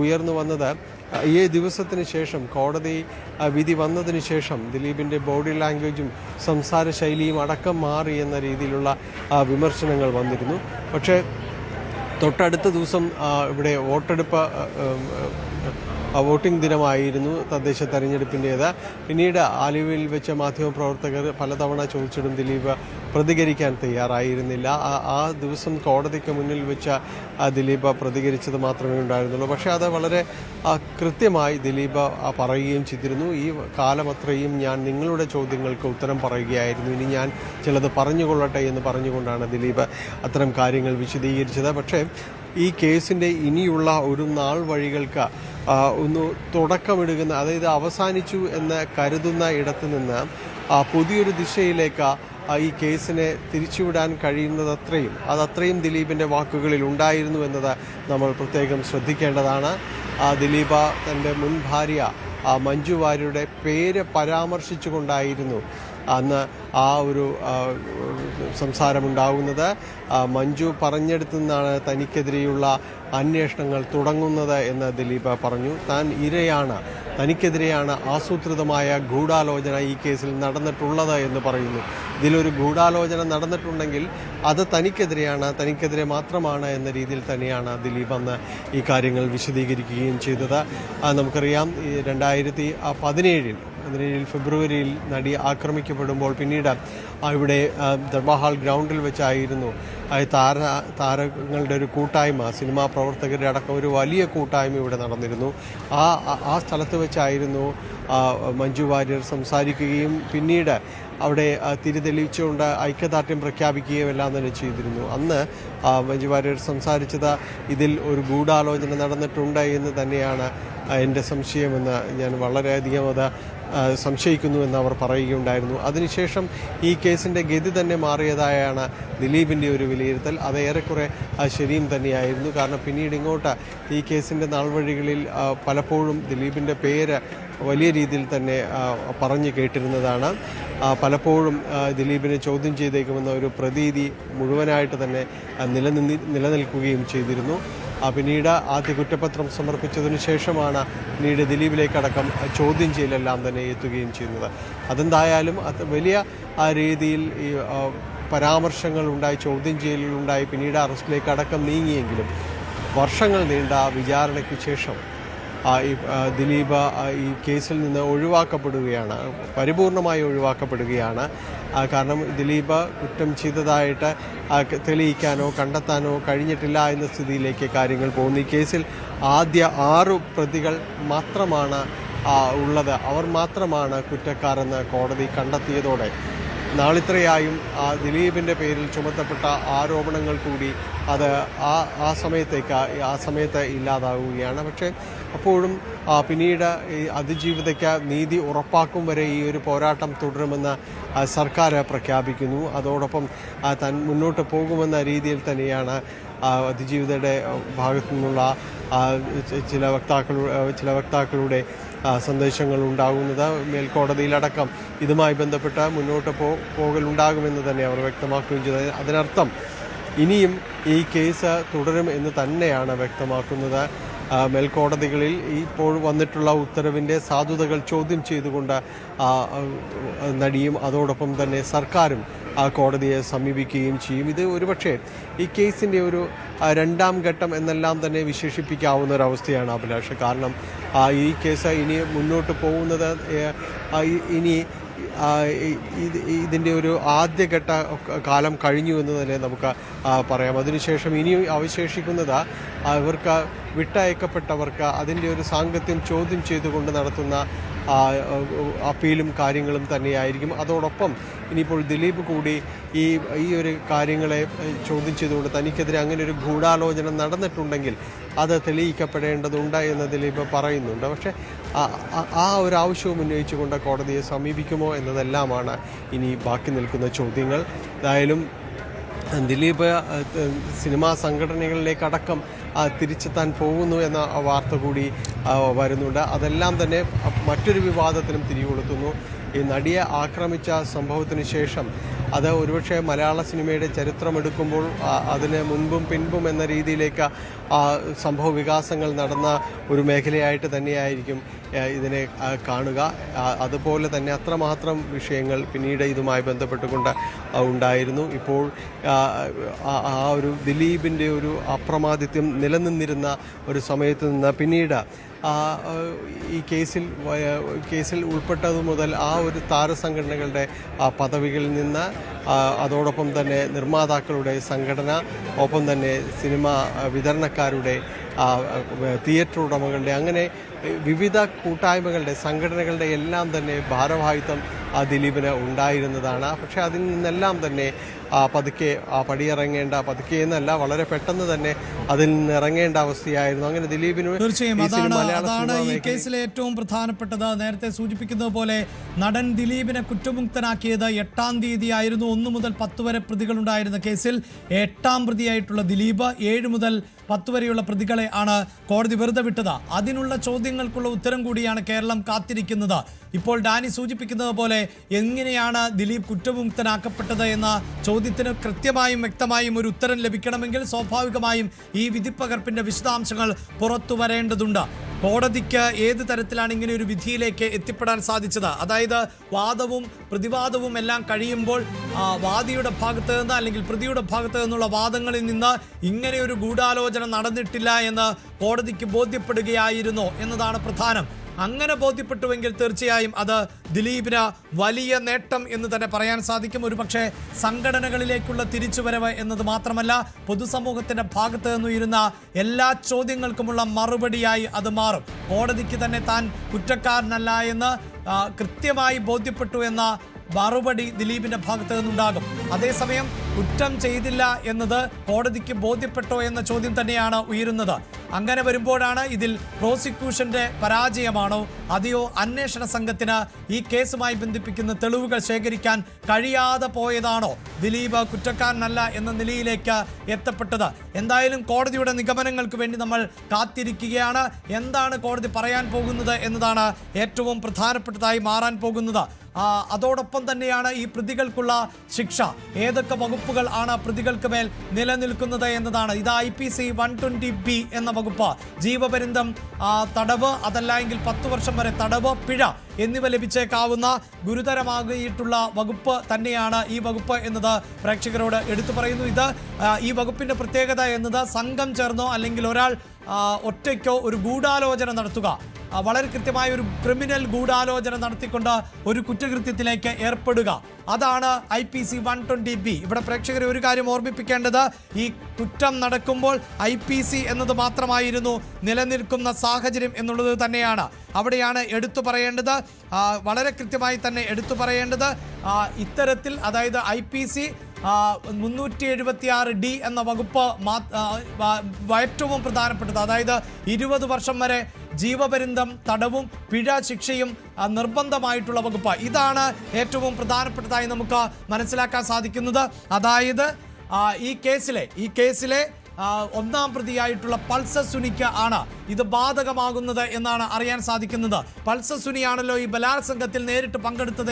ഉയർന്നു വന്നത്. ഈ ദിവസത്തിന് ശേഷം കോടതി വിധി വന്നതിന് ശേഷം ദിലീപിന്റെ ബോഡി ലാംഗ്വേജും സംസാര ശൈലിയും അടക്കം മാറി എന്ന രീതിയിലുള്ള വിമർശനങ്ങൾ വന്നിരുന്നു. പക്ഷേ തൊട്ടടുത്ത ദിവസം ഇവിടെ വോട്ടെടുപ്പ് വോട്ടിംഗ് ദിനമായിരുന്നു തദ്ദേശ തെരഞ്ഞെടുപ്പിന്റേത് പിന്നീട് ആലുവയിൽ വെച്ച മാധ്യമപ്രവർത്തകർ പലതവണ ചോദിച്ചിടും ദിലീപ് പ്രതികരിക്കാൻ തയ്യാറായിരുന്നില്ല. ആ- ദിവസം കോടതിക്ക് മുന്നിൽ വെച്ച ദിലീപ പ്രതികരിച്ചത് മാത്രമേ ഉണ്ടായിരുന്നുള്ളൂ. പക്ഷേ അത് വളരെ കൃത്യമായി ദിലീപ പറയുകയും ചെയ്തിരുന്നു. ഈ കാലം അത്രയും ഞാൻ നിങ്ങളുടെ ചോദ്യങ്ങൾക്ക് ഉത്തരം പറയുകയായിരുന്നു. ഇനി ഞാൻ ചിലത് പറഞ്ഞുകൊള്ളട്ടെ എന്ന് പറഞ്ഞുകൊണ്ടാണ് ദിലീപ് അത്തരം കാര്യങ്ങൾ വിശദീകരിച്ചത്. പക്ഷേ ഈ കേസിന്റെ ഇനിയുള്ള ഒരു നാൾ വഴികൾക്ക് ഒന്ന് തുടക്കമിടുന്ന അതായത് അവസാനിച്ചു എന്ന് കരുതുന്ന ഇടത്തു നിന്ന് പുതിയൊരു ദിശയിലേക്ക് ഈ കേസിനെ തിരിച്ചുവിടാൻ കഴിയുന്നതത്രയും അതത്രയും ദിലീപിന്റെ വാക്കുകളിൽ ഉണ്ടായിരുന്നു എന്നത് നമ്മൾ പ്രത്യേകം ശ്രദ്ധിക്കേണ്ടതാണ്. ദിലീപ തന്റെ മുൻ ഭാര്യ മഞ്ജു വാര്യരുടെ പേര് പരാമർശിച്ചുകൊണ്ടായിരുന്നു അന്ന് ആ ഒരു സംസാരമുണ്ടാകുന്നത് മഞ്ജു പറഞ്ഞെടുത്തു നിന്നാണ് തനിക്കെതിരെയുള്ള അന്വേഷണങ്ങൾ തുടങ്ങുന്നത് എന്ന് ദിലീപ് പറഞ്ഞു. താൻ ഇരയാണ്. തനിക്കെതിരെയാണ് ആസൂത്രിതമായ ഗൂഢാലോചന ഈ കേസിൽ നടന്നിട്ടുള്ളത് എന്ന് പറയുന്നു. ഇതിലൊരു ഗൂഢാലോചന നടന്നിട്ടുണ്ടെങ്കിൽ അത് തനിക്കെതിരെയാണ് തനിക്കെതിരെ മാത്രമാണ് എന്ന രീതിയിൽ തന്നെയാണ് ദിലീപ് അന്ന് ഈ കാര്യങ്ങൾ വിശദീകരിക്കുകയും ചെയ്തത്. നമുക്കറിയാം ഈ രണ്ടായിരത്തി പതിനേഴിൽ പതിനേഴിൽ ഫെബ്രുവരിയിൽ നടി ആക്രമിക്കപ്പെടുമ്പോൾ പിന്നീട് ഇവിടെ ദർബാഹാൾ ഗ്രൗണ്ടിൽ വെച്ചായിരുന്നു. താര താരങ്ങളുടെ ഒരു കൂട്ടായ്മ സിനിമാ പ്രവർത്തകരുടെ അടക്കം ഒരു വലിയ കൂട്ടായ്മ ഇവിടെ നടന്നിരുന്നു. ആ ആ- സ്ഥലത്ത് വെച്ചായിരുന്നു മഞ്ജു വാര്യർ സംസാരിക്കുകയും പിന്നീട് അവിടെ ആ, തിരിതെളിയിച്ചുകൊണ്ട് ഐക്യദാർഢ്യം പ്രഖ്യാപിക്കുകയും എല്ലാം തന്നെ ചെയ്തിരുന്നു. അന്ന് മഞ്ജു വാര്യർ സംസാരിച്ചത് ഇതിൽ ഒരു ഗൂഢാലോചന നടന്നിട്ടുണ്ട് എന്ന് തന്നെയാണ് എന്റെ സംശയമെന്ന് ഞാൻ വളരെയധികം അത് സംശയിക്കുന്നുവെന്ന് അവർ പറയുകയുണ്ടായിരുന്നു. അതിനുശേഷം ഈ കേസിന്റെ ഗതി തന്നെ മാറിയതായാണ് ദിലീപിന്റെ ഒരു വിലയിരുത്തൽ. അത് ഏറെക്കുറെ ശരിയും തന്നെയായിരുന്നു. കാരണം പിന്നീട് ഇങ്ങോട്ട് ഈ കേസിന്റെ നാൾവഴികളിൽ വഴികളിൽ പലപ്പോഴും ദിലീപിന്റെ പേര് വലിയ രീതിയിൽ തന്നെ പറഞ്ഞു കേട്ടിരുന്നതാണ്. പലപ്പോഴും ദിലീപിനെ ചോദ്യം ചെയ്തേക്കുമെന്ന ഒരു പ്രതീതി മുഴുവനായിട്ട് തന്നെ നിലനിന്നി നിലനിൽക്കുകയും ചെയ്തിരുന്നു. പിന്നീട് ആദ്യ കുറ്റപത്രം സമർപ്പിച്ചതിനു ശേഷമാണ് പിന്നീട് ദിലീപിലേക്കടക്കം ചോദ്യം ചെയ്യലെല്ലാം തന്നെ എത്തുകയും ചെയ്യുന്നത്. അതെന്തായാലും അത് വലിയ രീതിയിൽ ഈ പരാമർശങ്ങൾ ഉണ്ടായി ചോദ്യം ചെയ്യലുണ്ടായി പിന്നീട് അറസ്റ്റിലേക്ക് അടക്കം നീങ്ങിയെങ്കിലും വർഷങ്ങൾ നീണ്ട വിചാരണയ്ക്ക് ശേഷം ഈ ദിലീപ് ഈ കേസിൽ നിന്ന് ഒഴിവാക്കപ്പെടുകയാണ്. പരിപൂർണമായി ഒഴിവാക്കപ്പെടുകയാണ്. കാരണം ദിലീപ് കുറ്റം ചെയ്തതായിട്ട് തെളിയിക്കാനോ കണ്ടെത്താനോ കഴിഞ്ഞിട്ടില്ല എന്ന സ്ഥിതിയിലേക്ക് കാര്യങ്ങൾ പോകുന്നു. ഈ കേസിൽ ആദ്യ ആറു പ്രതികൾ മാത്രമാണ് ഉള്ളത്. അവർ മാത്രമാണ് കുറ്റക്കാരെന്ന് കോടതി കണ്ടെത്തിയതോടെ. നാളിത്രയായും ആ ദിലീപിന്റെ പേരിൽ ചുമത്തപ്പെട്ട ആരോപണങ്ങൾ കൂടി അത് ആ ആ സമയത്തേക്ക് ആ സമയത്ത് ഇല്ലാതാവുകയാണ്. പക്ഷേ അപ്പോഴും പിന്നീട് ഈ അതിജീവിതയ്ക്ക് നീതി ഉറപ്പാക്കും വരെ ഈ ഒരു പോരാട്ടം തുടരുമെന്ന് സർക്കാർ പ്രഖ്യാപിക്കുന്നു. അതോടൊപ്പം തൻ മുന്നോട്ട് പോകുമെന്ന രീതിയിൽ തന്നെയാണ് അതിജീവിതയുടെ ഭാഗത്തു നിന്നുള്ള ചില വക്താക്കളുടെ ചില വക്താക്കളുടെ സന്ദേശങ്ങൾ ഉണ്ടാകുന്നത് മേൽക്കോടതിയിലടക്കം. ഇതുമായി ബന്ധപ്പെട്ട് മുന്നോട്ട് പോ പോകലുണ്ടാകുമെന്ന് തന്നെ അവർ വ്യക്തമാക്കുകയും ചെയ്തത് അതിനർത്ഥം ഇനിയും ഈ കേസ് തുടരും എന്ന് തന്നെയാണ് വ്യക്തമാക്കുന്നത്. മേൽക്കോടതികളിൽ ഇപ്പോൾ വന്നിട്ടുള്ള ഉത്തരവിന്റെ സാധുതകൾ ചോദ്യം ചെയ്തുകൊണ്ട് നടിയും അതോടൊപ്പം തന്നെ സർക്കാരും ആ കോടതിയെ സമീപിക്കുകയും ചെയ്യും. ഇത് ഒരുപക്ഷെ ഈ കേസിന്റെ ഒരു രണ്ടാം ഘട്ടം എന്നെല്ലാം തന്നെ വിശേഷിപ്പിക്കാവുന്ന ഒരവസ്ഥയാണ് അഭിലാഷ്. കാരണം ഈ കേസ് ഇനി മുന്നോട്ട് പോകുന്നത് ഇനി ഇത് ഇതിന്റെ ഒരു ആദ്യഘട്ട കാലം കഴിഞ്ഞു എന്ന് തന്നെ നമുക്ക് പറയാം. അതിനുശേഷം ഇനി അവശേഷിക്കുന്നത് ഇവർക്ക് വിട്ടയക്കപ്പെട്ടവർക്ക് അതിന്റെ ഒരു സാങ്കത്യം ചോദ്യം ചെയ്തുകൊണ്ട് നടത്തുന്ന അപ്പീലും കാര്യങ്ങളും തന്നെയായിരിക്കും. അതോടൊപ്പം ഇനിയിപ്പോൾ ദിലീപ് കൂടി ഈ ഈ ഒരു കാര്യങ്ങളെ ചോദ്യം ചെയ്തുകൊണ്ട് തനിക്കെതിരെ അങ്ങനെ ഒരു ഗൂഢാലോചന നടന്നിട്ടുണ്ടെങ്കിൽ അത് തെളിയിക്കപ്പെടേണ്ടതുണ്ട് എന്ന് ദിലീപ് പറയുന്നുണ്ട്. പക്ഷേ ആ- ഒരു ആവശ്യവും ഉന്നയിച്ചുകൊണ്ട് കോടതിയെ സമീപിക്കുമോ എന്നതെല്ലാമാണ് ഇനി ബാക്കി നിൽക്കുന്ന ചോദ്യങ്ങൾ. ഏതായാലും ദിലീപ് സിനിമാ സംഘടനകളിലേക്കടക്കം തിരിച്ചെത്താൻ പോകുന്നു എന്ന വാർത്ത കൂടി വരുന്നുണ്ട്. അതെല്ലാം തന്നെ മറ്റൊരു വിവാദത്തിനും തിരികൊളുത്തുന്നു. ഈ നടിയെ ആക്രമിച്ച സംഭവത്തിന് ശേഷം അത് ഒരുപക്ഷെ മലയാള സിനിമയുടെ ചരിത്രം എടുക്കുമ്പോൾ അതിന് മുൻപും പിൻപും എന്ന രീതിയിലേക്ക് സംഭവ വികാസങ്ങൾ നടന്ന ഒരു മേഖലയായിട്ട് തന്നെയായിരിക്കും ഇതിനെ കാണുക. അതുപോലെ തന്നെ അത്രമാത്രം വിഷയങ്ങൾ പിന്നീട് ഇതുമായി ബന്ധപ്പെട്ടുകൊണ്ട് ഉണ്ടായിരുന്നു. ഇപ്പോൾ ആ, ഒരു ദിലീപിന്റെ ഒരു അപ്രമാദിത്യം നിലനിന്നിരുന്ന ഒരു സമയത്ത് നിന്ന് പിന്നീട് ഈ കേസിൽ കേസിൽ ഉൾപ്പെട്ടതു മുതൽ ആ ഒരു താരസംഘടനകളുടെ പദവികളിൽ നിന്ന് അതോടൊപ്പം തന്നെ നിർമ്മാതാക്കളുടെ സംഘടന ഒപ്പം തന്നെ സിനിമ വിതരണക്കാരുടെ തിയേറ്റർ ഉടമകളുടെ അങ്ങനെ വിവിധ കൂട്ടായ്മകളുടെ സംഘടനകളുടെ എല്ലാം തന്നെ ഭാരവാഹിത്വം ദിലീപിന് ഉണ്ടായിരുന്നതാണ്. പക്ഷേ അതിൽ നിന്നെല്ലാം തന്നെ ആ പതുക്കെ ആ പടിയിറങ്ങേണ്ട പതുക്കെ എന്നല്ല വളരെ പെട്ടെന്ന് തന്നെ അതിൽ നിന്ന് ഇറങ്ങേണ്ട അവസ്ഥയായിരുന്നു. അങ്ങനെ ദിലീപിന് തീർച്ചയായും. അതാണ് ഈ കേസിലെ ഏറ്റവും പ്രധാനപ്പെട്ടത്. നേരത്തെ സൂചിപ്പിക്കുന്നത് പോലെ നടൻ ദിലീപിനെ കുറ്റമുക്തനാക്കിയത് എട്ടാം തീയതി ആയിരുന്നു ഒന്ന് മുതൽ പത്ത് വരെ പ്രതികളുണ്ടായിരുന്ന കേസിൽ എട്ടാം പ്രതിയായിട്ടുള്ള ദിലീപ് ഏഴ് മുതൽ പത്ത് വരെയുള്ള പ്രതികളെ ആണ് കോടതി വെറുതെ വിട്ടത്. അതിനുള്ള ചോദ്യങ്ങൾക്കുള്ള ഉത്തരം കൂടിയാണ് കേരളം കാത്തിരിക്കുന്നത്. ഇപ്പോൾ ഡാനി സൂചിപ്പിക്കുന്നത് പോലെ എങ്ങനെയാണ് ദിലീപ് കുറ്റവിമുക്തനാക്കപ്പെട്ടത് എന്ന ചോദ്യത്തിന് കൃത്യമായും വ്യക്തമായും ഒരു ഉത്തരം ലഭിക്കണമെങ്കിൽ സ്വാഭാവികമായും ഈ വിധിപ്പകർപ്പിന്റെ വിശദാംശങ്ങൾ പുറത്തു വരേണ്ടതുണ്ട്. കോടതിക്ക് ഏത് തരത്തിലാണ് ഇങ്ങനെ ഒരു വിധിയിലേക്ക് എത്തിപ്പെടാൻ സാധിച്ചത്? അതായത് വാദവും പ്രതിവാദവും എല്ലാം കഴിയുമ്പോൾ വാദിയുടെ ഭാഗത്ത് നിന്ന് അല്ലെങ്കിൽ പ്രതിയുടെ ഭാഗത്ത് നിന്നുള്ള വാദങ്ങളിൽ നിന്ന് ഇങ്ങനെ ഒരു ഗൂഢാലോചന നടന്നിട്ടില്ല എന്ന് കോടതിക്ക് ബോധ്യപ്പെടുകയായിരുന്നോ എന്നതാണ് പ്രധാനം. അങ്ങനെ ബോധ്യപ്പെട്ടുവെങ്കിൽ തീർച്ചയായും അത് ദിലീപിന് വലിയ നേട്ടം എന്ന് തന്നെ പറയാൻ സാധിക്കും. ഒരുപക്ഷെ സംഘടനകളിലേക്കുള്ള തിരിച്ചുവരവ് എന്നത് മാത്രമല്ല പൊതുസമൂഹത്തിന്റെ ഭാഗത്ത് നിന്നുയരുന്ന എല്ലാ ചോദ്യങ്ങൾക്കുമുള്ള മറുപടിയായി അത് മാറും. കോടതിക്ക് തന്നെ താൻ കുറ്റക്കാരനല്ല എന്ന് കൃത്യമായി ബോധ്യപ്പെട്ടു എന്ന മറുപടി ദിലീപിന്റെ ഭാഗത്ത് നിന്നുണ്ടാകും. അതേസമയം കുറ്റം ചെയ്തില്ല എന്നത് കോടതിക്ക് ബോധ്യപ്പെട്ടോ എന്ന ചോദ്യം തന്നെയാണ് ഉയരുന്നത്. അങ്ങനെ വരുമ്പോഴാണ് ഇതിൽ പ്രോസിക്യൂഷന്റെ പരാജയമാണോ? അതെയോ അന്വേഷണ സംഘത്തിന് ഈ കേസുമായി ബന്ധിപ്പിക്കുന്ന തെളിവുകൾ ശേഖരിക്കാൻ കഴിയാതെ പോയതാണോ? ദിലീപ് കുറ്റക്കാരനല്ല എന്ന നിലയിലേക്ക് എത്തപ്പെട്ടത്. എന്തായാലും കോടതിയുടെ നിഗമനങ്ങൾക്ക് വേണ്ടി നമ്മൾ കാത്തിരിക്കുകയാണ്. എന്താണ് കോടതി പറയാൻ പോകുന്നത് എന്നതാണ് ഏറ്റവും പ്രധാനപ്പെട്ടതായി മാറാൻ പോകുന്നത്. അതോടൊപ്പം തന്നെയാണ് ഈ പ്രതികൾക്കുള്ള ശിക്ഷ. ഏതൊക്കെ വകുപ്പുകൾ ആണ് പ്രതികൾക്ക് മേൽ നിലനിൽക്കുന്നത് എന്നതാണ്. ഇത് I P C one twenty B എന്ന വകുപ്പ്. ജീവപര്യന്തം തടവ് അതല്ല എങ്കിൽ പത്ത് വർഷം വരെ തടവ് പിഴ. എന്നിവ ലഭിച്ചേക്കാവുന്ന ഗുരുതരമാകിയിട്ടുള്ള വകുപ്പ് തന്നെയാണ് ഈ വകുപ്പ് എന്നത് പ്രേക്ഷകരോട് എടുത്തു പറയുന്നു. ഇത് ഈ വകുപ്പിന്റെ പ്രത്യേകത എന്നത് സംഘം ചേർന്നോ അല്ലെങ്കിൽ ഒരാൾ ഒറ്റയ്ക്കോ ഒരു ഗൂഢാലോചന നടത്തുക. വളരെ കൃത്യമായ ഒരു ക്രിമിനൽ ഗൂഢാലോചന നടത്തിക്കൊണ്ട് ഒരു കുറ്റകൃത്യത്തിലേക്ക് ഏർപ്പെടുക. അതാണ് I P C one twenty B. ഇവിടെ പ്രേക്ഷകരെ ഒരു കാര്യം ഓർമ്മിപ്പിക്കേണ്ടത് ഈ കുറ്റം നടക്കുമ്പോൾ ഐ പി സി എന്നത് മാത്രമായിരുന്നു നിലനിൽക്കുന്ന സാഹചര്യം എന്നുള്ളത് തന്നെയാണ്. അവിടെയാണ് എടുത്തു പറയേണ്ടത് വളരെ കൃത്യമായി തന്നെ എടുത്തു പറയേണ്ടത് ഇത്തരത്തിൽ അതായത് ഐ പി സി മുന്നൂറ്റി എഴുപത്തി ആറ് ഡി എന്ന വകുപ്പ് ഏറ്റവും പ്രധാനപ്പെട്ടത്. അതായത് ഇരുപത് വർഷം വരെ ജീവപര്യന്തം തടവും പിഴ ശിക്ഷയും നിർബന്ധമായിട്ടുള്ള വകുപ്പ്. ഇതാണ് ഏറ്റവും പ്രധാനപ്പെട്ടതായി നമുക്ക് മനസ്സിലാക്കാൻ സാധിക്കുന്നത്. അതായത് ഈ കേസിലെ ഈ കേസിലെ ഒന്നാം പ്രതിയായിട്ടുള്ള പൾസർ സുനിക്ക് ആണ് ഇത് ബാധകമാകുന്നത് എന്നാണ് അറിയാൻ സാധിക്കുന്നത്. പൾസർ സുനിയാണല്ലോ ഈ ബലാത്സംഗത്തിൽ നേരിട്ട് പങ്കെടുത്തത്